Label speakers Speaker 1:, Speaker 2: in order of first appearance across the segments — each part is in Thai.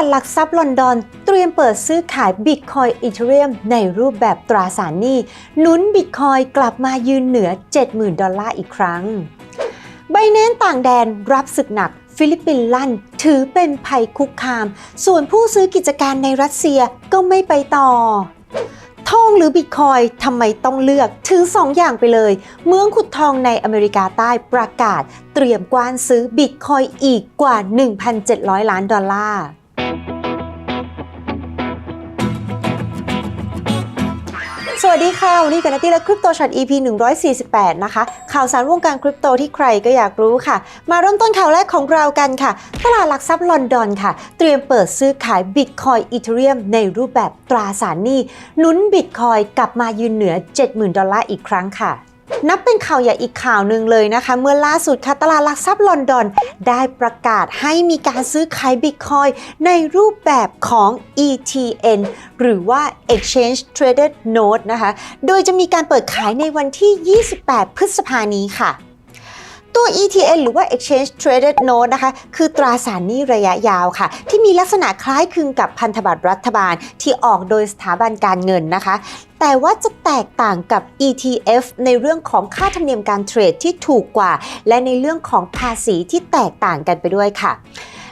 Speaker 1: าดหลักทรัพย์ลอนดอน เตรียมเปิดซื้อขายบิตคอยอีเทเรียมในรูปแบบตราสารหนี้หนุนบิตคอยกลับมายืนเหนือ 70,000 ดอลลาร์อีกครั้งไบแนนต่างแดนรับศึกหนัก ฟิลิปปินส์ลั่น ถือเป็นภัยคุกคาม ส่วนผู้ซื้อกิจการในรัสเซียก็ไม่ไปต่อทองหรือบิตคอยทำไมต้องเลือกถือ2อย่างไปเลย เมืองขุดทองในอเมริกาใต้ประกาศ เตรียมกว้านซื้อบิตคอยอีกกว่า 1,700 ล้านดอลลาร์ วัสดีค่ะ วันนี้กับนัตตี้และคริปโตช็อต EP 148 นะคะ ข่าวสารวงการคริปโตที่ใครก็อยากรู้ค่ะ มาเริ่มต้นข่าวแรกของเรากันค่ะ ตลาดหลักทรัพย์ลอนดอนค่ะ เตรียมเปิดซื้อขายบิตคอยอีเทเรียมในรูปแบบตราสารหนี้หนุนบิตคอยกลับมายืนเหนือ 70,000 ดอลลาร์อีกครั้งค่ะ นับเป็นข่าวใหญ่อีกข่าวหนึ่งเลยนะคะ เมื่อล่าสุดค่ะตลาดหลักทรัพย์ลอนดอน ได้ประกาศให้มีการซื้อขายบิตคอยในรูปแบบของ ETN หรือว่า Exchange Traded Note นะคะ โดยจะมีการเปิดขายในวันที่ 28 พฤษภานี้ค่ะตัว ETN หรือว่า Exchange Traded Note นะคะ คือตราสารหนี้ระยะยาวค่ะ ที่มีลักษณะคล้ายคลึงกับพันธบัตรรัฐบาลที่ออกโดยสถาบันการเงินนะคะ แต่ว่าจะแตกต่างกับ ETF ในเรื่องของค่าธรรมเนียมการเทรดที่ถูกกว่า และในเรื่องของภาษีที่แตกต่างกันไปด้วยค่ะ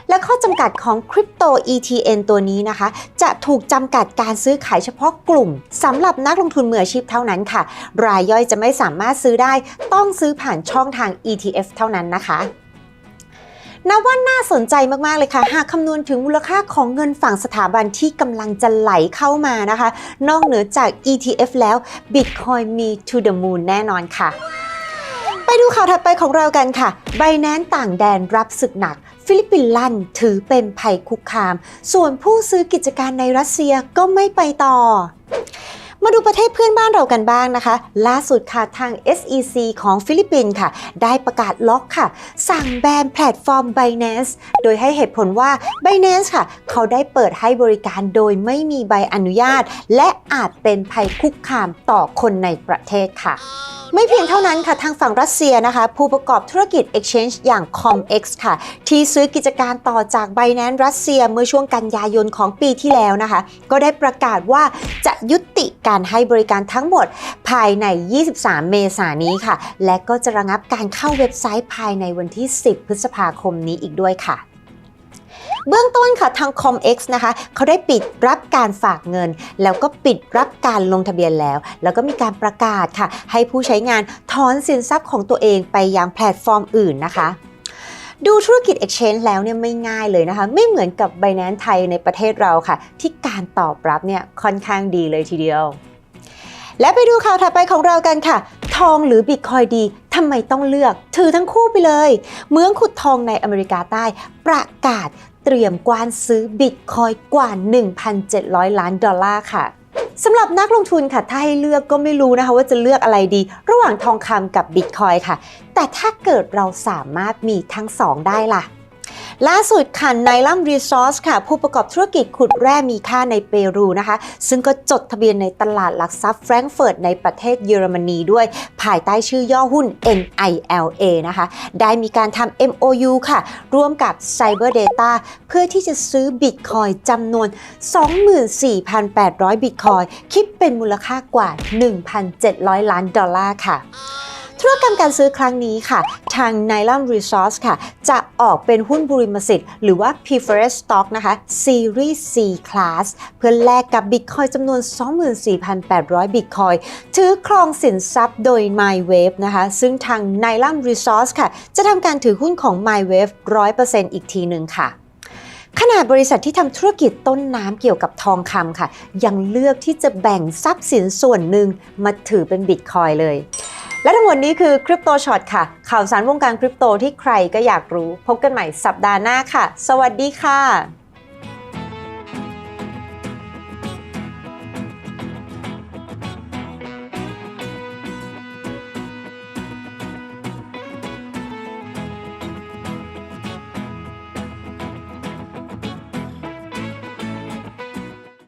Speaker 1: และข้อจำกัดของคริปโต ETN ตัวนี้นะคะ จะถูกจำกัดการซื้อขายเฉพาะกลุ่มสำหรับนักลงทุนมืออาชีพเท่านั้นค่ะ รายย่อยจะไม่สามารถซื้อได้ ต้องซื้อผ่านช่องทาง ETF เท่านั้นนะคะ นับว่าน่าสนใจมาก ๆ เลยค่ะ หากคำนวณถึงมูลค่าของเงินฝั่งสถาบันที่กำลังจะไหลเข้ามานะคะ นอกเหนือจาก ETF แล้ว Bitcoin มี to the moon แน่นอนค่ะ ไปดูข่าวถัดไปของเรากันค่ะไบแนนต่างแดนรับศึกหนัก ฟิลิปปินส์ลั่นถือเป็นภัยคุกคาม ส่วนผู้ซื้อกิจการในรัสเซียก็ไม่ไปต่อ มาดูประเทศเพื่อนบ้านเรากันบ้างนะคะ ล่าสุดค่ะทาง SEC ของฟิลิปปินส์ค่ะ ได้ประกาศล็อกค่ะ สั่งแบนแพลตฟอร์ม Binance โดยให้เหตุผลว่า Binance ค่ะ เขาได้เปิดให้บริการโดยไม่มีใบอนุญาต และอาจเป็นภัยคุกคามต่อคนในประเทศค่ะไม่เพียงเท่านั้นค่ะ ทางฝั่งรัสเซียนะคะ ผู้ประกอบธุรกิจ Exchange อย่าง ComEx ค่ะ ที่ซื้อกิจการต่อจาก Binance รัสเซียเมื่อช่วงกันยายนของปีที่แล้วนะคะ ก็ได้ประกาศว่าจะยุติกการให้บริการทั้งหมดภายใน 23 เมษายนนี้ค่ะ และก็จะระงับการเข้าเว็บไซต์ภายในวันที่ 10 พฤษภาคมนี้อีกด้วยค่ะเบื้องต้นค่ะทาง ComEx นะคะเขาได้ปิดรับการฝากเงิน แล้วก็ปิดรับการลงทะเบียนแล้ว แล้วก็มีการประกาศค่ะ ให้ผู้ใช้งานถอนสินทรัพย์ของตัวเองไปยังแพลตฟอร์มอื่นนะคะ ดูธุรกิจ Exchange แล้วเนี่ยไม่ง่ายเลยนะคะ ไม่เหมือนกับ Binance ไทยในประเทศเราค่ะ ที่การตอบรับเนี่ยค่อนข้างดีเลยทีเดียว และไปดูข่าวถัดไปของเรากันค่ะ ทองหรือบิตคอยดีทำไมต้องเลือก ถือทั้งคู่ไปเลย เมืองขุดทองในอเมริกาใต้ ประกาศเตรียมกว้านซื้อบิตคอยกว่า 1,700 ล้านดอลลาร์ค่ะ สำหรับนักลงทุนค่ะ ถ้าให้เลือกก็ไม่รู้นะคะว่าจะเลือกอะไรดี ระหว่างทองคำกับบิตคอยค่ะ แต่ถ้าเกิดเราสามารถมีทั้งสองได้ล่ะ ล่าสุดค่ะไนลัมรีซอสค่ะ ผู้ประกอบธุรกิจขุดแร่มีค่าในเปรูนะคะ ซึ่งก็จดทะเบียนในตลาดหลักทรัพย์แฟรงก์เฟิร์ตในประเทศเยอรมนีด้วย ภายใต้ชื่อย่อหุ้น NILA นะคะ ได้มีการทำ MOU ค่ะ ร่วมกับ Cyber Data เพื่อที่จะซื้อบิตคอยจำนวน 24,800 บิตคอย คิดเป็นมูลค่ากว่า 1,700 ล้านดอลลาร์ค่ะ ธุรกรรมการซื้อครั้งนี้ค่ะ ทาง n y l a m Resource ค่ะ จะออกเป็นหุ้นบริมสิทธิ์หรือว่า Preferred Stock นะคะ Series C Class เพื่อแลกกับ Bitcoin จำนวน 24,800 Bitcoin ถือครองสินทรัพย์โดย MyWave นะคะ ซึ่งทาง n y l a m Resource ค่ะ จะทำการถือหุ้นของ MyWave 100%อีกทีหนึ่งค่ะขนาดบริษัทที่ทำธุรกิจต้นน้ำเกี่ยวกับทองคำค่ะ ยังเลือกที่จะแบ่งทรัพย์สินส่วนหนึ่งมาถือเป็นบิตคอยเลย และทั้งหมดนี้คือคริปโตช็อตค่ะ ข่าวสารวงการคริปโตที่ใครก็อยากรู้ พบกันใหม่สัปดาห์หน้าค่ะ สวัสดีค่ะ